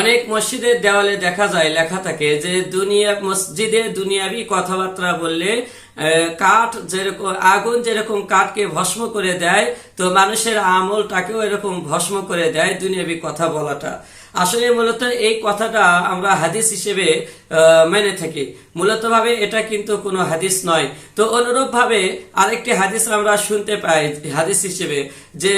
অনেক মসজিদের দেওয়ালে দেখা যায়, লেখা থাকে যে দুনিয়া, মসজিদে দুনিয়াবি কথাবার্তা বললে কাঠ যেরকম, আগুন যেরকম কাঠকে ভস্ম করে দেয়, তো মানুষের আমলটাকেও এরকম ভস্ম করে দেয় দুনিয়াবি কথা বলাটা। আসলে মূলত এই কথাটা আমরা হাদিস হিসেবে মেনে থাকি। মূলত ভাবে এটা কিন্তু কোনো হাদিস নয়। তো অনুরূপ ভাবে আরেকটি হাদিস আমরা শুনতে পাই হাদিস হিসেবে, যে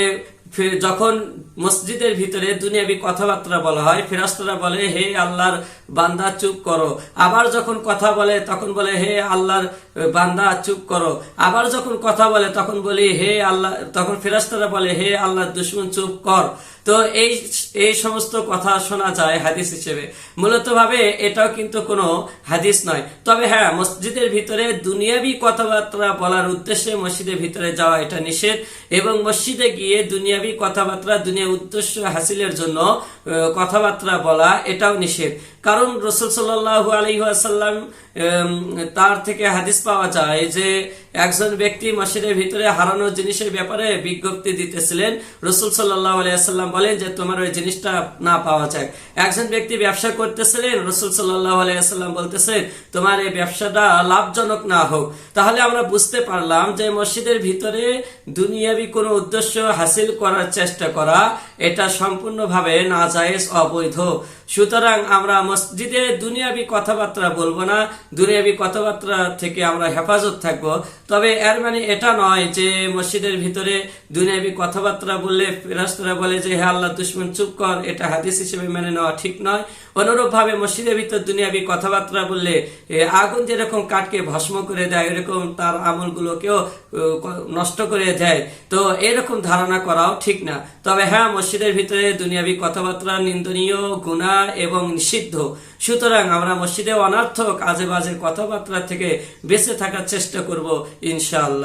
যখন মসজিদের ভিতরে দুনিয়াবি কথাবার্তা বলা হয় ফেরাস্তরা বলে, হে আল্লাহর বান্দা, চুপ করো। আবার যখন কথা বলে, তখন বলে, হে আল্লাহর বান্দা, চুপ করো। আবার যখন কথা বলে, তখন বলি, হে আল্লাহ তখন ফেরাস্তরা বলে, হে আল্লাহর দুশ্মন, চুপ কর। তো এই এই সমস্ত কথা শোনা যায় হাদিস হিসেবে। মূলত ভাবে এটাও কিন্তু কোনো হাদিস নয়। তবে হ্যাঁ মসজিদের ভিতরে দুনিয়াবি কথাবার্তা বলার উদ্দেশ্যে মসজিদের ভিতরে যাওয়া এটা নিষেধ এবং মসজিদে গিয়ে দুনিয়াবি কথাবার্তা দুনিয়া উদ্দেশ্য হাসিলের জন্য কথাবার্তা বলা, এটাও নিষেধ। কারণ রসুল সাল্লাহ আলহিহাসাল্লাম তার থেকে হাদিস পাওয়া যায় যে, একজন ব্যক্তি মসজিদের ভিতরে হারানো জিনিসের ব্যাপারে বিজ্ঞপ্তি দিতেছিলেন। রসুল সাল্লাহ আলিয়াল্লাম বলেন যে, তোমার ওই জিনিসটা না পাওয়া যায়। একজন ব্যক্তি ব্যবসা করতেছিলেন, রসুল সাল্লাহ আলিয়াল্লাম বলতেছেন, তোমার এই ব্যবসাটা লাভজনক না হোক। তাহলে আমরা বুঝতে পারলাম যে, মসজিদের ভিতরে দুনিয়াবি কোনো উদ্দেশ্য হাসিল করার চেষ্টা করা, এটা সম্পূর্ণভাবে না জায়েজ অবৈধ। সুতরাং আমরা মসজিদে দুনিয়াবি কথাবার্তা বলব না, দুনিয়াবি কথাবার্তা থেকে আমরা হেফাজত থাকব। তবে এর মানে এটা নয় যে মসজিদের ভিতরে দুনিয়াবি কথাবার্তা বললে ফেরাস্তরা বলে যে, হে আল্লাহ, দুশ্মন, চুপ কর, এটা হাদিস হিসেবে মেনে নেওয়া ঠিক নয়। অনুরূপ ভাবে মসজিদের ভিতর দুনিয়াবি কথাবার্তা বললে আগুন যেরকম কাঠকে ভস্ম করে দেয়, এরকম তার আমলগুলোকেও নষ্ট করে দেয়। তো এরকম ধারণা করাও ঠিক না। তবে হ্যাঁ মসজিদের ভিতরে দুনিয়াবি কথাবার্তা, নিন্দনীয়, গুণা এবং নিষিদ্ধ। সুতরাং আমরা মসজিদে অনার্থক আজে বাজে কথাবার্তা থেকে বেঁচে থাকার চেষ্টা করব, ইনশাআল্লাহ।